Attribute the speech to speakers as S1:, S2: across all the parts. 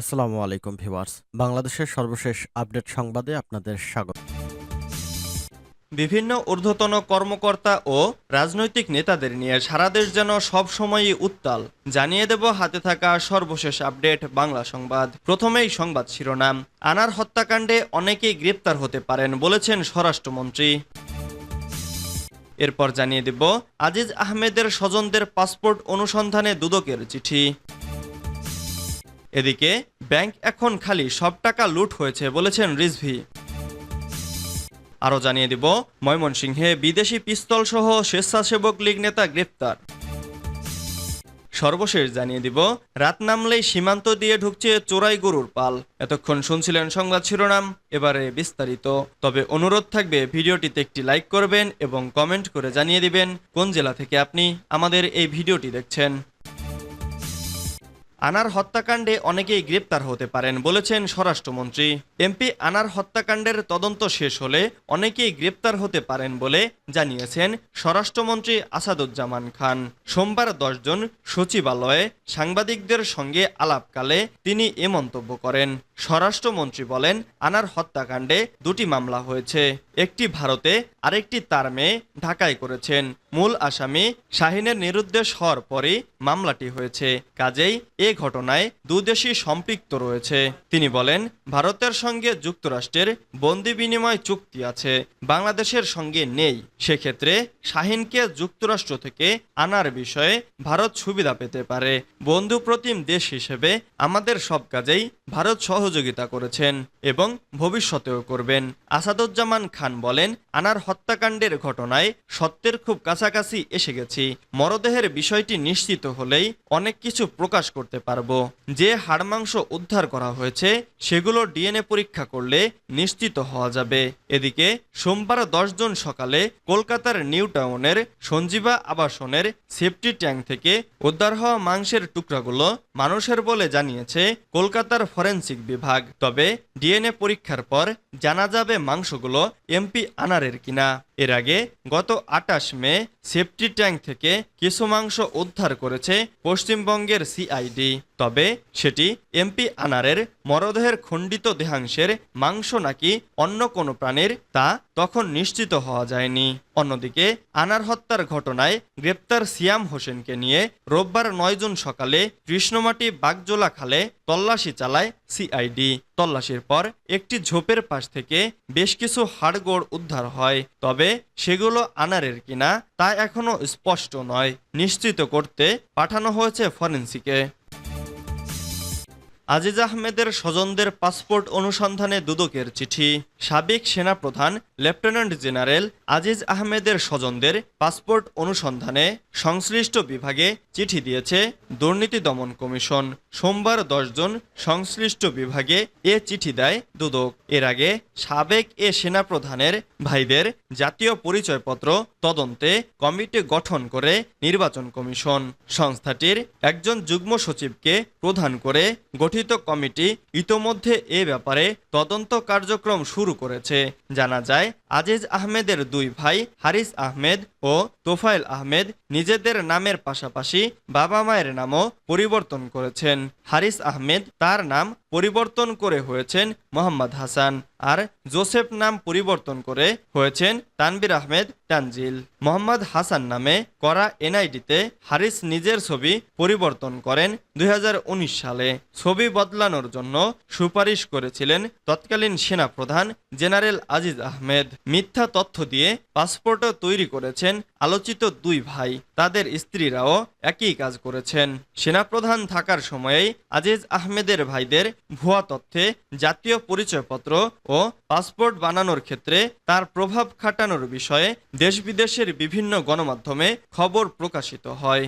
S1: আসসালামু আলাইকুম ভিউয়ার্স বাংলাদেশের সর্বশেষ আপডেট সংবাদে আপনাদের স্বাগত বিভিন্ন ঊর্ধ্বতন কর্মকর্তা ও রাজনৈতিক নেতাদের নিয়ে সারা দেশ যেন সবসময়ই উত্তাল জানিয়ে দেব হাতে থাকা সর্বশেষ আপডেট বাংলা সংবাদ প্রথমেই সংবাদ শিরোনাম আনার হত্যাকাণ্ডে অনেকেই গ্রেপ্তার হতে পারেন বলেছেন স্বরাষ্ট্রমন্ত্রী এরপর জানিয়ে দেব আজিজ আহমেদের স্বজনদের পাসপোর্ট অনুসন্ধানে দুদকের চিঠি এদিকে ব্যাংক এখন খালি সব টাকা লুট হয়েছে বলেছেন রিজভি আরও জানিয়ে দিব ময়মনসিংহে বিদেশি পিস্তলসহ স্বেচ্ছাসেবক লীগ নেতা গ্রেপ্তার সর্বশেষ জানিয়ে দিব রাত নামলেই সীমান্ত দিয়ে ঢুকছে চোরাই গরুর পাল এতক্ষণ শুনছিলেন সংবাদ শিরোনাম এবারে বিস্তারিত তবে অনুরোধ থাকবে ভিডিওটিতে একটি লাইক করবেন এবং কমেন্ট করে জানিয়ে দিবেন কোন জেলা থেকে আপনি আমাদের এই ভিডিওটি দেখছেন আনার হত্যাকাণ্ডে অনেকেই গ্রেপ্তার হতে পারেন বলেছেন স্বরাষ্ট্রমন্ত্রী এমপি আনার হত্যাকাণ্ডের তদন্ত শেষ হলে অনেকেই গ্রেপ্তার হতে পারেন বলে জানিয়েছেন স্বরাষ্ট্রমন্ত্রী আসাদুজ্জামান খান সোমবার দশজন সচিবালয়ে সাংবাদিকদের সঙ্গে আলাপকালে তিনি এ মন্তব্য করেন স্বরাষ্ট্রমন্ত্রী বলেন আনার হত্যাকাণ্ডে দুটি মামলা হয়েছে একটি ভারতে আরেকটি তার মেয়ে ঢাকায় করেছেন মূল আসামি শাহিনের নিরুদ্দেশ হওয়ার পরই মামলাটি হয়েছে কাজেই এ ঘটনায় দুদেশই সম্পৃক্ত রয়েছে তিনি বলেন ভারতের সঙ্গে যুক্তরাষ্ট্রের বন্দি বিনিময় চুক্তি আছে বাংলাদেশের সঙ্গে নেই সেক্ষেত্রে শাহিনকে যুক্তরাষ্ট্র থেকে আনার বিষয়ে ভারত সুবিধা পেতে পারে বন্ধু প্রতিম দেশ হিসেবে আমাদের সব কাজেই ভারত সহযোগিতা করেছেন এবং ভবিষ্যতেও করবেন আসাদুজ্জামান খান বলেন আনার হত্যাকাণ্ডের ঘটনায় সত্যের খুব কাছাকাছি এসে গেছি মরদেহের বিষয়টি নিশ্চিত হলেই অনেক কিছু প্রকাশ করতে পারব যে হাড় মাংস উদ্ধার করা হয়েছে সেগুলো ডিএনএ পরীক্ষা করলে নিশ্চিত হওয়া যাবে এদিকে সোমবার দশ জন সকালে কলকাতার নিউ টাউনের সঞ্জীবা আবাসনের সেফটি ট্যাঙ্ক থেকে উদ্ধার হওয়া মাংসের টুকরাগুলো মানুষের বলে জানিয়েছে কলকাতার ফরেন্সিক বিভাগ তবে ডিএনএ পরীক্ষার পর জানা যাবে মাংসগুলো এমপি আনারের কিনা এর আগে গত আটাশ মে সেফটি ট্যাঙ্ক থেকে কিছু মাংস উদ্ধার করেছে পশ্চিমবঙ্গের সিআইডি তবে সেটি এমপি আনারের মরদেহের খণ্ডিত দেহাংশের মাংস নাকি অন্য কোনো প্রাণীর তা তখন নিশ্চিত হওয়া যায়নি অন্যদিকে আনার হত্যার ঘটনায় গ্রেপ্তার সিয়াম হোসেনকে নিয়ে রোববার নয় জুন সকালে কৃষ্ণমাটি বাগজোলা খালে তল্লাশি চালায় সিআইডি তল্লাশির পর একটি ঝোপের পাশ থেকে বেশ কিছু হাড়গোড় উদ্ধার হয় তবে সেগুলো আনারের কিনা তা এখনও স্পষ্ট নয় নিশ্চিত করতে পাঠানো হয়েছে ফরেন্সিকে আজিজ আহমেদের স্বজনদের পাসপোর্ট অনুসন্ধানে দুদকের চিঠি সাবেক সেনাপ্রধান লেফটেন্যান্ট জেনারেল আজিজ আহমেদের স্বজনদের পাসপোর্ট অনুসন্ধানে সংশ্লিষ্ট বিভাগে চিঠি দিয়েছে দুর্নীতি দমন কমিশন সোমবার দশজন সংশ্লিষ্ট বিভাগে এ চিঠি দেয় দুদক এর আগে সাবেক এ সেনাপ্রধানের ভাইদের জাতীয় পরিচয়পত্র তদন্তে কমিটি গঠন করে নির্বাচন কমিশন সংস্থাটির একজন যুগ্ম সচিবকে প্রধান করে গঠিত গঠিত কমিটি ইতোমধ্যে এ ব্যাপারে তদন্ত কার্যক্রম শুরু করেছে জানা যায় আজিজ আহমেদের দুই ভাই হারিস আহমেদ ও তোফাইল আহমেদ নিজেদের নামের পাশাপাশি বাবা মায়ের নামও পরিবর্তন করেছেন হারিস আহমেদ তার নাম পরিবর্তন করে হয়েছেন মোহাম্মদ হাসান আর জোসেফ নাম পরিবর্তন করে হয়েছেন তানবির আহমেদ তানজিল মোহাম্মদ হাসান নামে করা এনআইডিতে হারিস নিজের ছবি পরিবর্তন করেন দুই সালে ছবি বদলানোর জন্য সুপারিশ করেছিলেন তৎকালীন সেনাপ্রধান জেনারেল আজিজ আহমেদ মিথ্যা তথ্য দিয়ে পাসপোর্টও তৈরি করেছেন আলোচিত দুই ভাই তাদের স্ত্রীরাও একই কাজ করেছেন সেনাপ্রধান থাকার সময়েই আজিজ আহমেদের ভাইদের ভুয়া তথ্যে জাতীয় পরিচয়পত্র ও পাসপোর্ট বানানোর ক্ষেত্রে তার প্রভাব খাটানোর বিষয়ে দেশ বিদেশের বিভিন্ন গণমাধ্যমে খবর প্রকাশিত হয়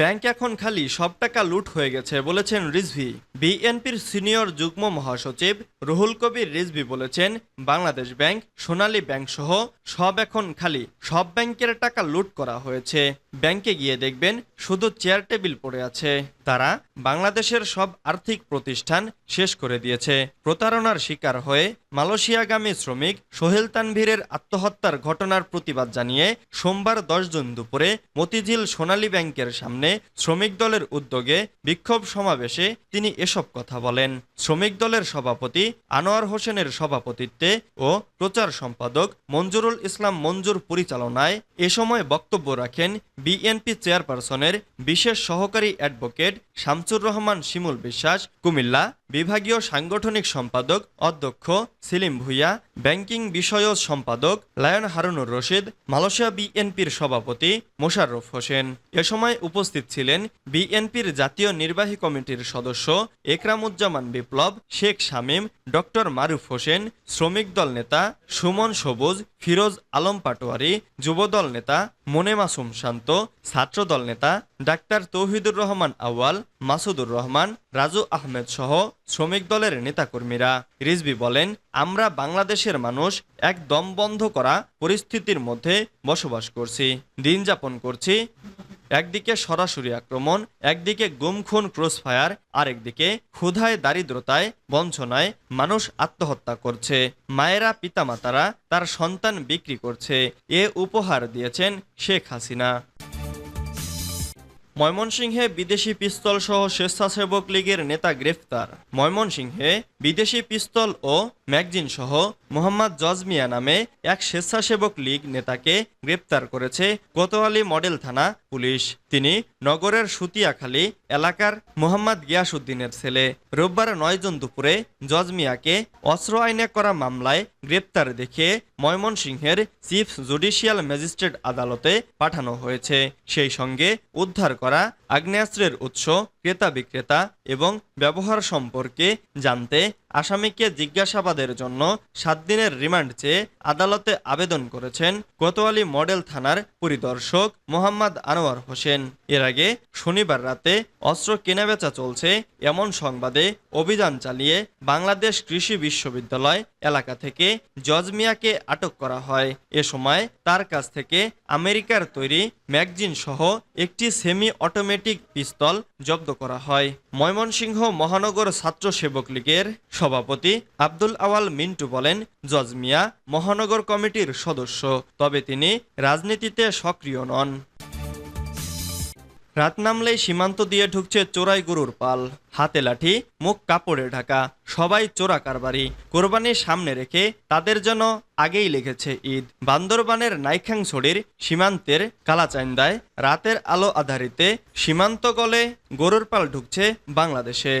S1: ব্যাংক এখন খালি সব টাকা লুট হয়ে গেছে বলেছেন রিজভি বিএনপির সিনিয়র যুগ্ম মহাসচিব রুহুল কবির রিজভি বলেছেন বাংলাদেশ ব্যাংক সোনালী ব্যাংক সহ সব এখন খালি সব ব্যাংকের টাকা লুট করা হয়েছে ব্যাংকে গিয়ে দেখবেন শুধু চেয়ার টেবিল পড়ে আছে তারা বাংলাদেশের সব আর্থিক প্রতিষ্ঠান শেষ করে দিয়েছে প্রতারণার শিকার হয়ে মালয়েশিয়াগামী শ্রমিক সোহেল তানভীরের আত্মহত্যার ঘটনার প্রতিবাদ জানিয়ে সোমবার দশ জুন দুপুরে মতিঝিল সোনালী ব্যাংকের সামনে শ্রমিক দলের উদ্যোগে বিক্ষোভ সমাবেশে তিনি এসব কথা বলেন শ্রমিক দলের সভাপতি আনোয়ার হোসেনের সভাপতিত্বে ও প্রচার সম্পাদক মঞ্জুরুল ইসলাম মঞ্জুর পরিচালনায় এ সময় বক্তব্য রাখেন বিএনপি চেয়ারপারসনের বিশেষ সহকারী অ্যাডভোকেট শেঠ শামসুর রহমান শিমুল বিশ্বাস কুমিল্লা বিভাগীয় সাংগঠনিক সম্পাদক অধ্যক্ষ সেলিম ভুইয়া ব্যাংকিং বিষয় সম্পাদক লায়ন হারুনুর রশিদ মালয়েশিয়া বিএনপির সভাপতি মোশাররফ হোসেন এ সময় উপস্থিত ছিলেন বিএনপির জাতীয় নির্বাহী কমিটির সদস্য একরামুজ্জামান বিপ্লব শেখ শামীম ডক্টর মারুফ হোসেন শ্রমিক দল নেতা সুমন সবুজ ফিরোজ আলম পাটোয়ারি যুবদল নেতা মনে মাসুম শান্ত ছাত্রদল নেতা ডাক্তার তৌহিদুর রহমান আউয়াল মাসুদুর রহমান রাজু আহমেদ সহ শ্রমিক দলের নেতাকর্মীরা রিজবি বলেন আমরা বাংলাদেশের মানুষ এক দম বন্ধ করা পরিস্থিতির মধ্যে বসবাস করছি দিন যাপন করছি একদিকে সরাসরি আক্রমণ একদিকে গুমখুন ফায়ার আরেকদিকে ক্ষুধায় দারিদ্রতায় বঞ্চনায় মানুষ আত্মহত্যা করছে মায়েরা পিতামাতারা তার সন্তান বিক্রি করছে এ উপহার দিয়েছেন শেখ হাসিনা ময়মনসিংহে বিদেশি পিস্তল সহ স্বেচ্ছাসেবক লীগের নেতা গ্রেফতার ময়মনসিংহে বিদেশি পিস্তল ও ম্যাগজিন সহ মোহাম্মদ জজমিয়া নামে এক স্বেচ্ছাসেবক লীগ নেতাকে গ্রেপ্তার করেছে কোতোয়ালি মডেল থানা পুলিশ তিনি নগরের সুতিয়াখালী এলাকার মোহাম্মদ গিয়াসুদ্দিনের ছেলে রোববার নয় দুপুরে জজমিয়াকে অস্ত্র আইনে করা মামলায় গ্রেপ্তার দেখে ময়মনসিংহের চিফ জুডিশিয়াল ম্যাজিস্ট্রেট আদালতে পাঠানো হয়েছে সেই সঙ্গে উদ্ধার করা করা আগ্নেয়াস্ত্রের উৎস ক্রেতা বিক্রেতা এবং ব্যবহার সম্পর্কে জানতে আসামিকে জিজ্ঞাসাবাদের জন্য সাত দিনের রিমান্ড চেয়ে আদালতে আবেদন করেছেন কোতোয়ালি মডেল থানার পরিদর্শক মোহাম্মদ আনোয়ার হোসেন এর আগে শনিবার রাতে অস্ত্র কেনাবেচা চলছে এমন সংবাদে অভিযান চালিয়ে বাংলাদেশ কৃষি বিশ্ববিদ্যালয় এলাকা থেকে জজমিয়াকে আটক করা হয় এ সময় তার কাছ থেকে আমেরিকার তৈরি ম্যাগজিন সহ একটি সেমি অটোমেটিক পিস্তল জব্দ করা হয় ময়মনসিংহ মহানগর ছাত্র সেবক লীগের সভাপতি আব্দুল আওয়াল মিন্টু বলেন জজমিয়া মহানগর কমিটির সদস্য তবে তিনি রাজনীতিতে সক্রিয় নন রাত নামলেই সীমান্ত দিয়ে ঢুকছে চোরাই গরুর পাল হাতে লাঠি মুখ কাপড়ে ঢাকা সবাই চোরা কারবারি কোরবানি সামনে রেখে তাদের জন্য আগেই লেগেছে ঈদ বান্দরবানের নাইখাংছড়ির সীমান্তের কালাচাইন্দায় রাতের আলো আধারিতে সীমান্ত গলে গরুর পাল ঢুকছে বাংলাদেশে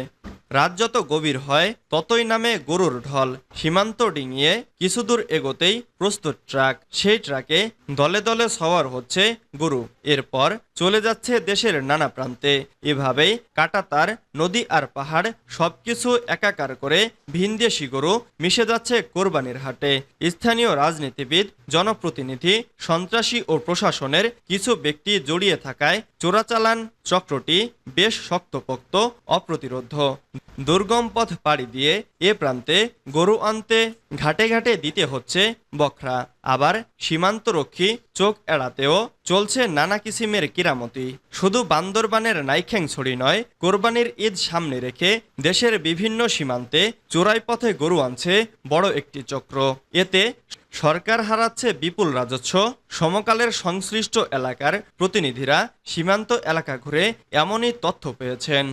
S1: রাত যত গভীর হয় ততই নামে গরুর ঢল সীমান্ত ডিঙিয়ে কিছুদূর এগোতেই প্রস্তুত ট্রাক সেই ট্রাকে দলে দলে সওয়ার হচ্ছে গরু এরপর চলে যাচ্ছে দেশের নানা প্রান্তে এভাবেই কাটাতার নদী আর পাহাড় সবকিছু একাকার করে ভিনদেশি গরু মিশে যাচ্ছে কোরবানির হাটে স্থানীয় রাজনীতিবিদ জনপ্রতিনিধি সন্ত্রাসী ও প্রশাসনের কিছু ব্যক্তি জড়িয়ে থাকায় চোরাচালান চক্রটি বেশ শক্তপোক্ত অপ্রতিরোধ দুর্গম পথ পাড়ি দিয়ে এ প্রান্তে গরু আনতে ঘাটে ঘাটে দিতে হচ্ছে বখরা আবার সীমান্তরক্ষী চোখ এড়াতেও চলছে নানা কিসিমের কিরামতি শুধু বান্দরবানের ছড়ি নয় কোরবানির ঈদ সামনে রেখে দেশের বিভিন্ন সীমান্তে চোরাই পথে গরু আনছে বড় একটি চক্র এতে সরকার হারাচ্ছে বিপুল রাজস্ব সমকালের সংশ্লিষ্ট এলাকার প্রতিনিধিরা সীমান্ত এলাকা ঘুরে এমনই তথ্য পেয়েছেন